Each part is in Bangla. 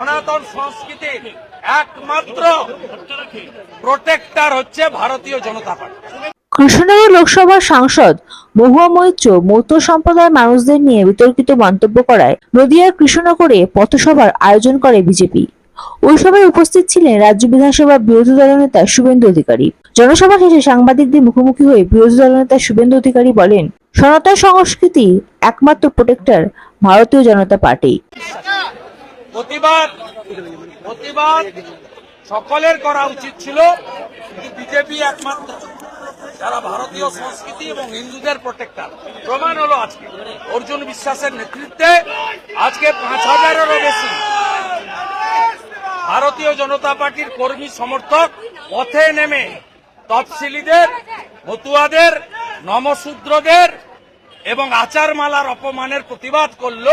সনাতন সংস্কৃতির একমাত্র প্রোটেক্টর হচ্ছে ভারতীয় জনতা পার্টি। কৃষ্ণনগর লোকসভার সাংসদ মহুয়া মৈত্র মৌত সম্প্রদায়ের মানুষদের নিয়ে বিতর্কিত মন্তব্য করায় নদিয়ার কৃষ্ণনগরে পথসভার আয়োজন করে বিজেপি। ওই সভায় উপস্থিত ছিলেন রাজ্য বিধানসভার বিরোধী দলনেতা শুভেন্দু অধিকারী। জনসভা শেষে সাংবাদিকদের মুখোমুখি হয়ে বিরোধী দলনেতা শুভেন্দু অধিকারী বলেন, সনাতন সংস্কৃতি একমাত্র প্রোটেক্টর ভারতীয় জনতা পার্টি। প্রতিবাদ প্রতিবাদ সকলের করা উচিত ছিল, কিন্তু বিজেপি একমাত্র, যারা ভারতীয় সংস্কৃতি এবং হিন্দুদের প্রোটেক্টর প্রমাণ হলো আজকে। অর্জুন বিশ্বাসের নেতৃত্বে আজকে পাঁচ হাজারেরও বেশি ভারতীয় জনতা পার্টির কর্মী সমর্থক পথে নেমে তফসিলিদের, মতুয়াদের, নমশূদ্রদের এবং আচারমালার অপমানের প্রতিবাদ করল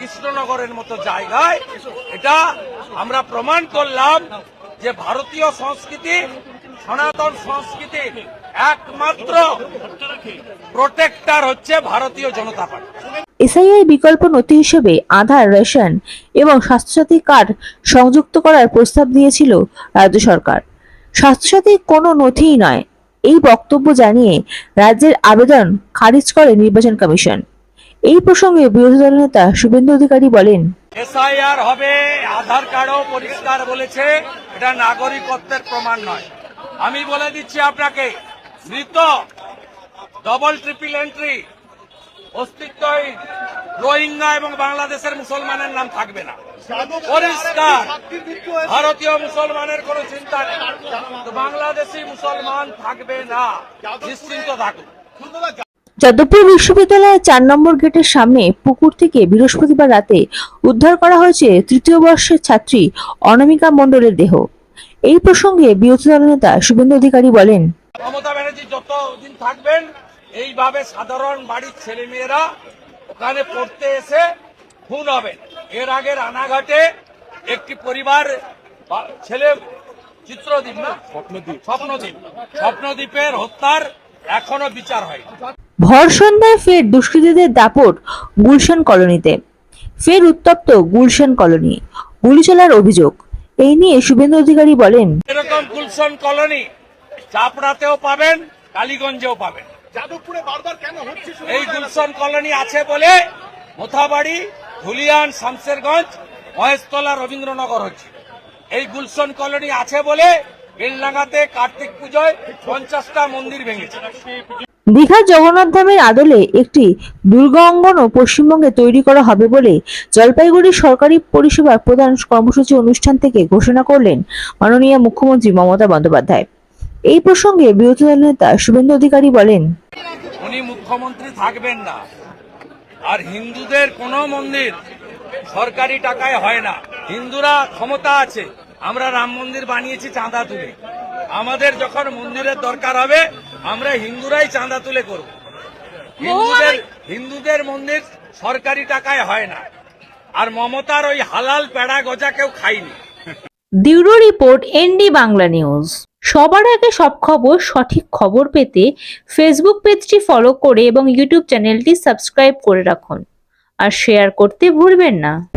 কৃষ্ণনগরের মতো জায়গায় এটা আমরা প্রমাণ করলাম যে ভারতীয় সংস্কৃতি, সনাতন সংস্কৃতির একমাত্র প্রোটেক্টর হচ্ছে ভারতীয় জনতা পার্টি। এসআইআর বিকল্প নথি হিসেবে আধার, রেশন এবং স্বাস্থ্যসাথী কার্ড সংযুক্ত করার প্রস্তাব দিয়েছিল রাজ্য সরকার। স্বাস্থ্যসাথী কোনো নথিই নয়, এই বক্তব্য জানিয়ে রাজ্যের আবেদন খারিজ করে নির্বাচন কমিশন। এই প্রসঙ্গে বিরোধী দলনেতা শুভেন্দু অধিকারী বলেন, এসআইআর হবে, আধার কার্ডও পরিষ্কার বলেছে, এটা নাগরিকত্বের প্রমাণ নয়। আমি বলে দিচ্ছি আপনাকে, মৃত ডবল ট্রিপল এন্ট্রি অস্তিত্বহীন রোহিঙ্গা এবং বাংলাদেশের মুসলমানের নাম থাকবে না। পরিষ্কার, ভারতীয় মুসলমানের কোনো চিন্তা নেই। বাংলাদেশি মুসলমান থাকবে না, নিশ্চিন্ত থাকুন। যাদবপুর বিশ্ববিদ্যালয়ের চার নম্বর গেটের সামনে পুকুর থেকে বৃহস্পতিবার রাতে উদ্ধার করা হয়েছে তৃতীয় বর্ষের ছাত্রী অনামিকা মণ্ডলের দেহ। এই প্রসঙ্গে বিরোধী দলনেতা শুভেন্দু অধিকারী বলেন মমতা ব্যানার্জি যতদিন থাকবেন এইভাবে সাধারণ বাড়ির ছেলে মেয়েরা ওখানে পড়তে এসে খুন হবেন। এর আগে রানাঘাটে একটি পরিবার বা- ছেলে চিত্রদ্বীপ না? স্বপ্নদ্বীপ স্বপ্নদ্বীপ স্বপ্নদ্বীপের হত্যার এখনও বিচার হয় ভর সন্ধ্যায় ফের দুষ্কৃতীদের দাপট গুলশান কলোনিতে। ফের উত্তপ্ত গুলশান কলোনি। গুলি চলার অভিযোগ। এই নিয়ে শুভেন্দু অধিকারী বলেন এরকম গুলশন কলোনি চাপড়াতেও পাবেন কালীগঞ্জেও পাবেন। যাদবপুরে বারবার কেন হচ্ছে এই গুলশন কলোনি আছে বলে মোথাবাড়ি ধুলিয়ান শামসেরগঞ্জ মহেশতলা রবীন্দ্রনগর হচ্ছে। এই গুলশন কলোনি আছে বলে বেলডাঙ্গাতে কার্তিক পুজোয় পঞ্চাশটা মন্দির ভেঙেছে। দীঘার জগন্নাথ ধামের আদলে একটি দুর্গা অঙ্গনও পশ্চিমবঙ্গে তৈরি করা হবে বলে জলপাইগুড়ি সরকারি পরিষেবা প্রদান কর্মসূচি অনুষ্ঠান থেকে ঘোষণা করলেন মাননীয় মুখ্যমন্ত্রী মমতা বন্দ্যোপাধ্যায়। এই প্রসঙ্গে বিরোধী দল নেতা শুভেন্দু অধিকারী বলেন, উনি মুখ্যমন্ত্রী থাকবেন না। আর হিন্দুদের কোন মন্দির সরকারি টাকায় হয় না। হিন্দুরা ক্ষমতা আছে। আমরা রাম মন্দির বানিয়েছি চাঁদা তুলে। আমাদের যখন মন্দিরের দরকার হবে আমরা হিন্দুরাই চাঁদা তুলে করব। হিন্দুদের হিন্দুদের মন্দির সরকারি টাকায় হয় না। আর মমতার ওই হালাল পেড়া গজা কেউ খাইনি bureau report ND Bangla news. সবার আগে সব খবর সঠিক খবর পেতে ফেসবুক পেজটি ফলো করে এবং ইউটিউব চ্যানেলটি সাবস্ক্রাইব করে রাখুন। আর শেয়ার করতে ভুলবেন না।